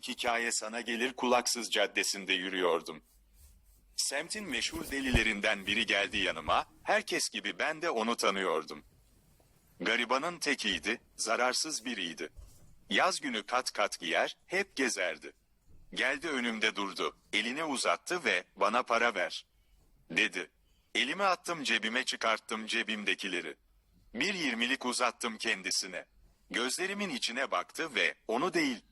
Klasik hikaye sana gelir kulaksız caddesinde yürüyordum. Semtin meşhur delilerinden biri geldi yanıma, herkes gibi ben de onu tanıyordum. Garibanın tekiydi, zararsız biriydi. Yaz günü kat kat giyer, hep gezerdi. Geldi önümde durdu, elini uzattı ve bana para ver. Dedi. Elimi attım cebime çıkarttım cebimdekileri. Bir yirmilik uzattım kendisine. Gözlerimin içine baktı ve onu değil.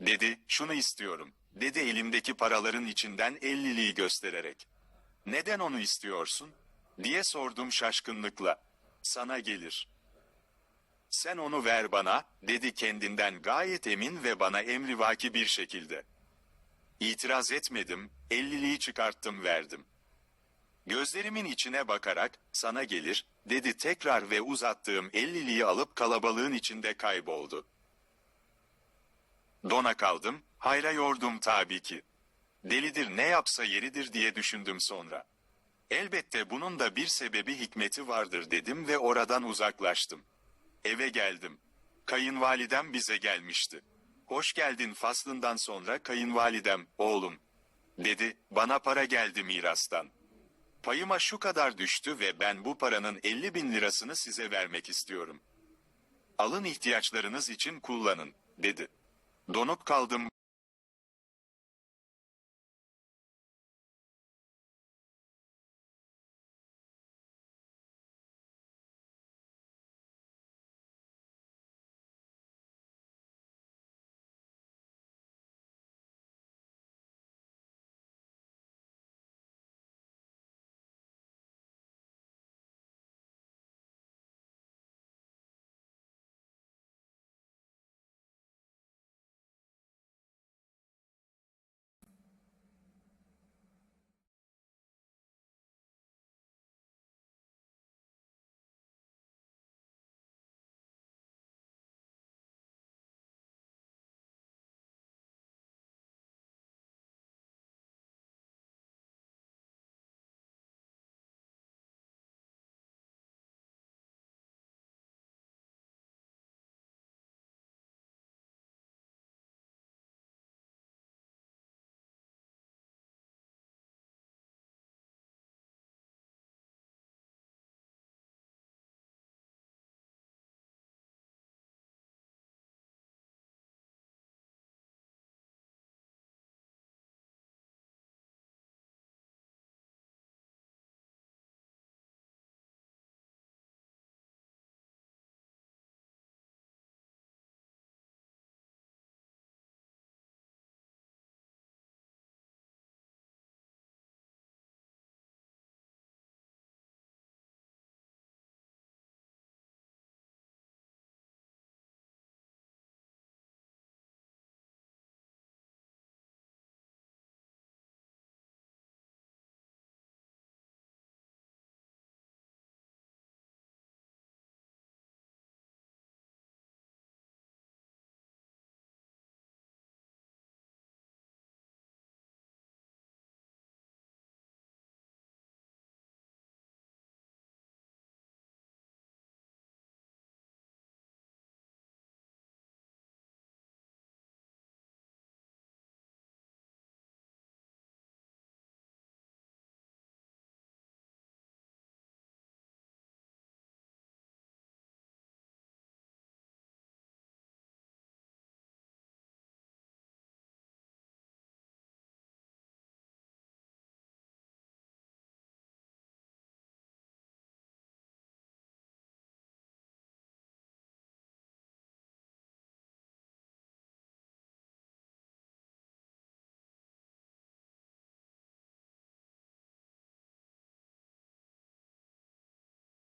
Dedi şunu istiyorum. Dedi elimdeki paraların içinden elliliği göstererek. Neden onu istiyorsun? Diye sordum şaşkınlıkla. Sana gelir. Sen onu ver bana, dedi kendinden gayet emin ve bana emrivaki bir şekilde. İtiraz etmedim, elliliği çıkarttım verdim. Gözlerimin içine bakarak, sana gelir, dedi tekrar ve uzattığım elliliği alıp kalabalığın içinde kayboldu. Dona kaldım, hayra yordum tabii ki. Delidir ne yapsa yeridir diye düşündüm sonra. Elbette bunun da bir sebebi hikmeti vardır dedim ve oradan uzaklaştım. Eve geldim. Kayınvalidem bize gelmişti. Hoş geldin faslından sonra kayınvalidem, oğlum. Dedi, bana para geldi mirastan. Payıma şu kadar düştü ve ben bu paranın 50 bin lirasını size vermek istiyorum. Alın ihtiyaçlarınız için kullanın, dedi. Donup kaldım,